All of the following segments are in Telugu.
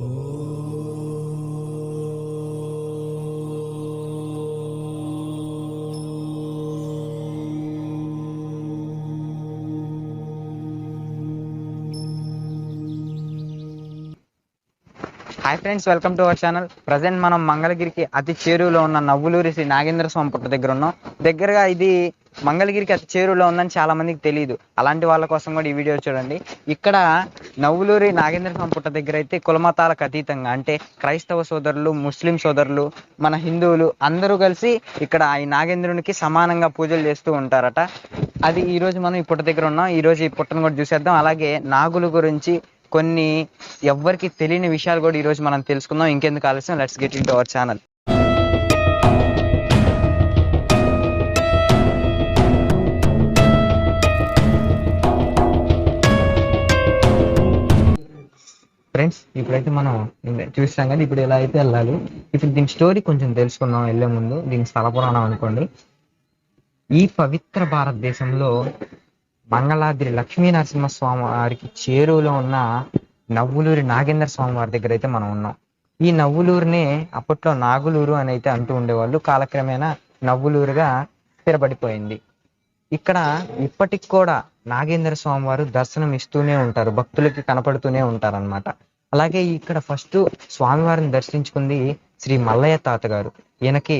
Hi friends welcome to our channel. Present మనం మంగళగిరికి అతి చేరువలో ఉన్న నవ్వులూరి శ్రీ నాగేంద్ర స్వామి పుట్ట దగ్గర ఉన్నాం. దగ్గరగా ఇది మంగళగిరికి అతి చేరువలో ఉందని చాలా మందికి తెలియదు అలాంటి వాళ్ళ కోసం కూడా ఈ వీడియో చూడండి. ఇక్కడ నవ్వులూరి నాగేంద్ర స్వామి పుట్ట దగ్గర అయితే కులమతాలకు అతీతంగా అంటే క్రైస్తవ సోదరులు ముస్లిం సోదరులు మన హిందువులు అందరూ కలిసి ఇక్కడ ఈ నాగేంద్రునికి సమానంగా పూజలు చేస్తూ ఉంటారట. అది ఈరోజు మనం ఈ పుట్ట దగ్గర ఉన్నాం. ఈ రోజు ఈ పుట్టను కూడా చూసేద్దాం. అలాగే నాగుల గురించి కొన్ని ఎవ్వరికి తెలియని విషయాలు కూడా ఈ రోజు మనం తెలుసుకుందాం. ఇంకెందుకు ఆలస్యం? Let's get into our channel friends ఇప్పుడైతే మనం ఇంద- చూసాం ఇప్పుడు ఎలా అయితే వెళ్ళాలి. ఇప్పుడు దీని స్టోరీ కొంచెం తెలుసుకుందాం వెళ్ళే ముందు. దీని స్థల పురాణం అనుకోండి. ఈ పవిత్ర భారతదేశంలో మంగళాద్రి లక్ష్మీ నరసింహస్వామి వారికి చేరువలో ఉన్న నవ్వులూరి నాగేంద్ర స్వామి వారి దగ్గర అయితే మనం ఉన్నాం. ఈ నవ్వులూరునే అప్పట్లో నాగులూరు అని అయితే అంటూ ఉండేవాళ్ళు. కాలక్రమేణా నవ్వులూరుగా స్థిరపడిపోయింది. ఇక్కడ ఇప్పటికి కూడా నాగేంద్ర స్వామి వారు దర్శనం ఇస్తూనే ఉంటారు. భక్తులకి కనపడుతూనే ఉంటారు అనమాట అలాగే ఇక్కడ ఫస్ట్ స్వామివారిని దర్శించుకుంది శ్రీ మల్లయ్య తాత గారు ఈయనకి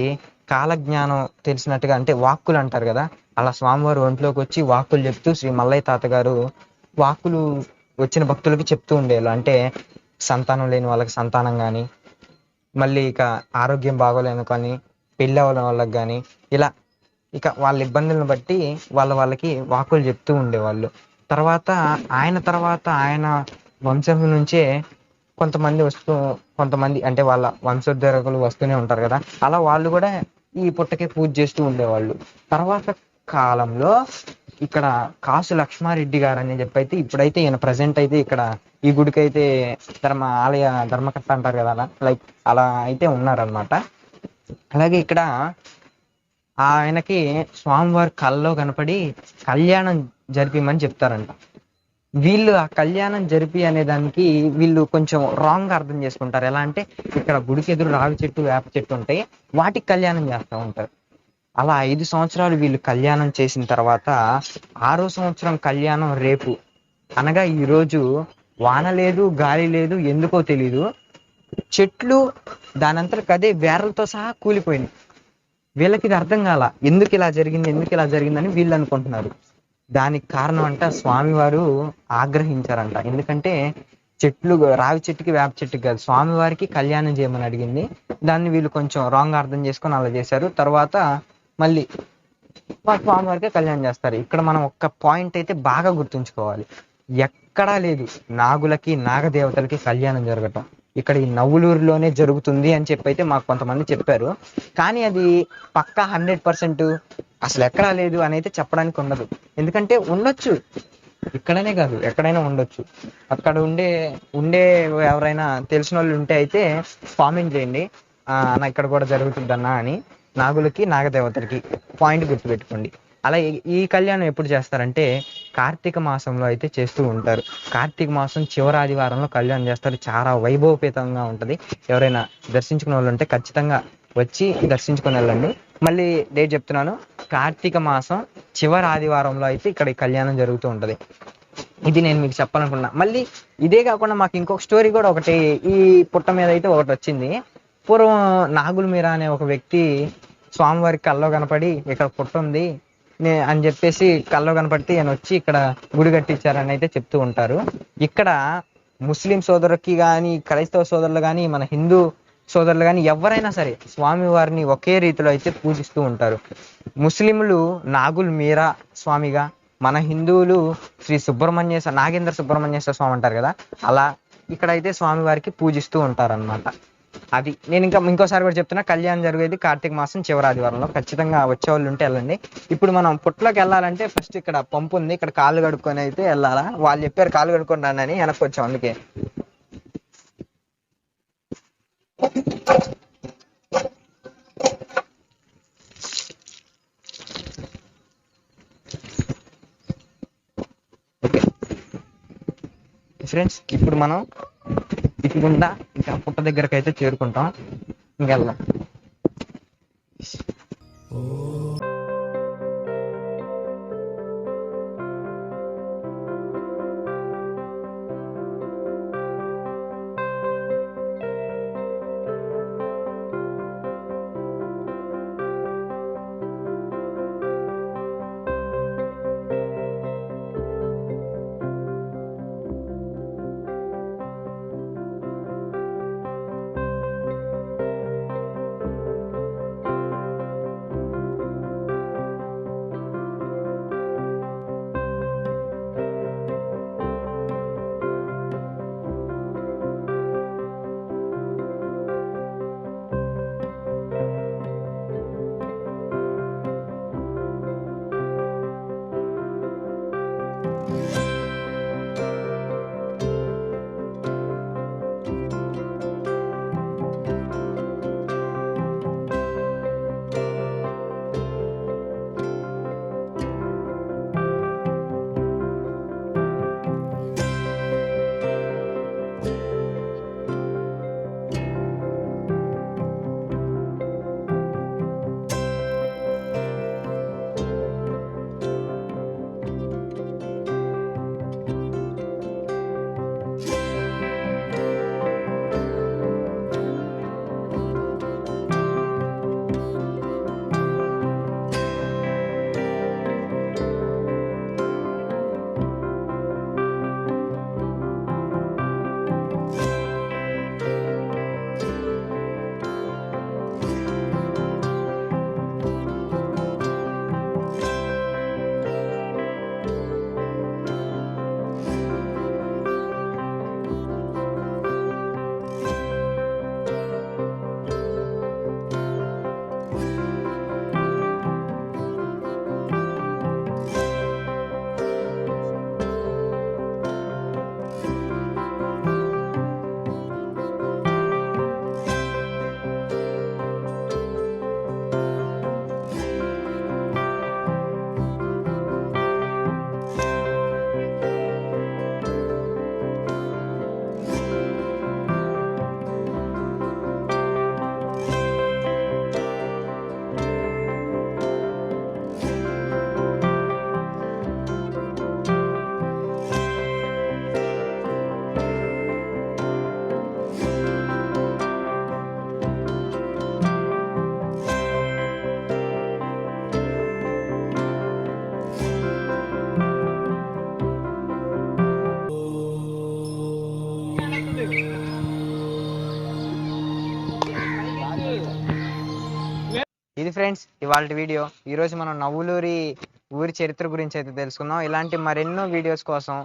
కాలజ్ఞానం తెలిసినట్టుగా అంటే వాక్కులు అంటారు కదా అలా స్వామివారు ఒంట్లోకి వచ్చి వాక్కులు చెప్తూ శ్రీ మల్లయ్య తాత గారు వాక్కులు వచ్చిన భక్తులకి చెప్తూ ఉండేవాళ్ళు. అంటే సంతానం లేని వాళ్ళకి సంతానం కానీ మళ్ళీ ఇక ఆరోగ్యం బాగోలేను కానీ పెళ్ళి అవ్వడం వాళ్ళకి కానీ ఇలా ఇక వాళ్ళ ఇబ్బందులను బట్టి వాళ్ళ వాళ్ళకి వాకులు చెప్తూ ఉండేవాళ్ళు. తర్వాత ఆయన తర్వాత ఆయన వంశం నుంచే కొంతమంది వస్తూ కొంతమంది అంటే వాళ్ళ వంశోద్ధరకులు వస్తూనే ఉంటారు కదా. అలా వాళ్ళు కూడా ఈ పుట్టకే పూజ చేస్తూ ఉండేవాళ్ళు. తర్వాత కాలంలో ఇక్కడ కాసు లక్ష్మారెడ్డి గారు అని చెప్పి అయితే ఇప్పుడైతే ఈయన ప్రజెంట్ అయితే ఇక్కడ ఈ గుడికి అయితే ధర్మ ఆలయ ధర్మకర్త అంటారు కదా అలా లైక్ అలా అయితే ఉన్నారనమాట అలాగే ఇక్కడ ఆయనకి స్వామివారి కల్లో కనపడి కళ్యాణం జరిపిమని చెప్తారంట. వీళ్ళు ఆ కళ్యాణం జరిపి అనే దానికి వీళ్ళు కొంచెం రాంగ్ అర్థం చేసుకుంటారు. ఎలా అంటే ఇక్కడ గుడికి ఎదురు రావి చెట్టు వేప చెట్టు ఉంటాయి. వాటికి కళ్యాణం చేస్తూ ఉంటారు. అలా ఐదు సంవత్సరాలు వీళ్ళు కళ్యాణం చేసిన తర్వాత ఆరో సంవత్సరం కళ్యాణం రేపు. అనగా ఈ రోజు వాన లేదు గాలి లేదు ఎందుకో తెలీదు. చెట్లు దానంతరకు అదే వేర్లతో సహా కూలిపోయినాయి. వీళ్ళకి ఇది అర్థం కాల ఎందుకు ఇలా జరిగింది ఎందుకు ఇలా జరిగిందని వీళ్ళు అనుకుంటున్నారు. దానికి కారణం అంట స్వామివారు ఆగ్రహించారంట. ఎందుకంటే చెట్లు రావి చెట్టుకి వేప చెట్టుకి కాదు. స్వామివారికి కళ్యాణం చేయమని అడిగింది. దాన్ని వీళ్ళు కొంచెం రాంగ్ అర్థం చేసుకొని అలా చేశారు. తర్వాత మళ్ళీ మా స్వామివారికే కళ్యాణం చేస్తారు. ఇక్కడ మనం ఒక్క పాయింట్ అయితే బాగా గుర్తుంచుకోవాలి. ఎక్కడా లేదు. నాగులకి నాగదేవతలకి కళ్యాణం జరగటం. ఇక్కడ ఈ నవ్వులూరులోనే జరుగుతుంది అని చెప్పి అయితే మాకు కొంతమంది చెప్పారు. కానీ అది పక్కా హండ్రెడ్ పర్సెంట్ అసలు ఎక్కడా లేదు అని అయితే చెప్పడానికి ఉండదు. ఎందుకంటే ఉండొచ్చు. ఇక్కడనే కాదు ఎక్కడైనా ఉండొచ్చు. అక్కడ ఉండే ఉండే ఎవరైనా తెలిసిన వాళ్ళు ఉంటే అయితే కామెంట్ చేయండి. ఇక్కడ కూడా జరుగుతుందన్నా అని నాగులకి నాగదేవతలకి పాయింట్ గుర్తుపెట్టుకోండి. అలా ఈ- కళ్యాణం ఎప్పుడు చేస్తారంటే కార్తీక మాసంలో అయితే చేస్తూ ఉంటారు. కార్తీక మాసం చివరి ఆదివారంలో కళ్యాణం చేస్తారు. చాలా వైభవపేతంగా ఉంటుంది. ఎవరైనా దర్శించుకునే వాళ్ళు ఉంటే ఖచ్చితంగా వచ్చి దర్శించుకొని వెళ్ళండి. మళ్ళీ డేట్ చెప్తున్నాను. కార్తీక మాసం చివరి ఆదివారంలో అయితే ఇక్కడ ఈ కళ్యాణం జరుగుతూ ఉంటుంది. ఇది నేను మీకు చెప్పాలనుకున్నా. మళ్ళీ ఇదే కాకుండా మాకు ఇంకొక స్టోరీ కూడా ఒకటి ఈ పుట్ట మీద అయితే ఒకటి వచ్చింది. పూర్వం నాగుల మీరా అనే ఒక వ్యక్తి స్వామివారికి కల్లో కనపడి ఇక్కడ పుట్ట ఉంది. అని చెప్పేసి కల్లో కనపడితే ఈయన వచ్చి ఇక్కడ గుడి కట్టించారని అయితే చెప్తూ ఉంటారు. ఇక్కడ ముస్లిం సోదరులకి కానీ క్రైస్తవ సోదరులు కానీ మన హిందూ సోదరులు కానీ ఎవరైనా సరే స్వామి వారిని ఒకే రీతిలో అయితే పూజిస్తూ ఉంటారు. ముస్లింలు నాగుల్ మీరా స్వామిగా మన హిందువులు శ్రీ సుబ్రహ్మణ్యేశ్వర నాగేంద్ర సుబ్రహ్మణ్యేశ్వర స్వామి అంటారు కదా అలా ఇక్కడైతే స్వామివారికి పూజిస్తూ ఉంటారన్నమాట. అది నేను ఇంకా ఇంకోసారి కూడా చెప్తున్నా కళ్యాణం జరిగేది కార్తీక మాసం చివరి ఆదివారంలో ఖచ్చితంగా వచ్చే వాళ్ళు ఉంటే వెళ్ళండి. ఇప్పుడు మనం పుట్లోకి వెళ్ళాలంటే ఫస్ట్ ఇక్కడ పంపు ఉంది ఇక్కడ కాళ్ళు కడుక్కొని అయితే వెళ్ళాలా? వాళ్ళు చెప్పారు కాళ్ళు కడుక్కొని రానని వెనక్కి వచ్చాం అందుకే. ఫ్రెండ్స్ ఇప్పుడు మనం ఇటుగుండా పుట్ట దగ్గరకైతే చేరుకుంటాం. ఇంకెళ్దాం. Música ఇది ఫ్రెండ్స్ ఇవాళ వీడియో. ఈరోజు మనం నవ్వులూరి ఊరి చరిత్ర గురించి అయితే తెలుసుకుందాం. ఇలాంటి మరెన్నో వీడియోస్ కోసం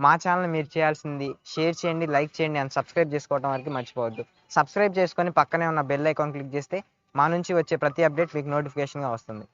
మా ఛానల్ మీరు చేయాల్సింది షేర్ చేయండి లైక్ చేయండి అండ్ సబ్స్క్రైబ్ చేసుకోవడం వరకు మర్చిపోవద్దు. సబ్స్క్రైబ్ చేసుకొని పక్కనే ఉన్న బెల్ ఐకాన్ క్లిక్ చేస్తే మా నుంచి వచ్చే ప్రతి అప్డేట్ మీకు నోటిఫికేషన్గా వస్తుంది.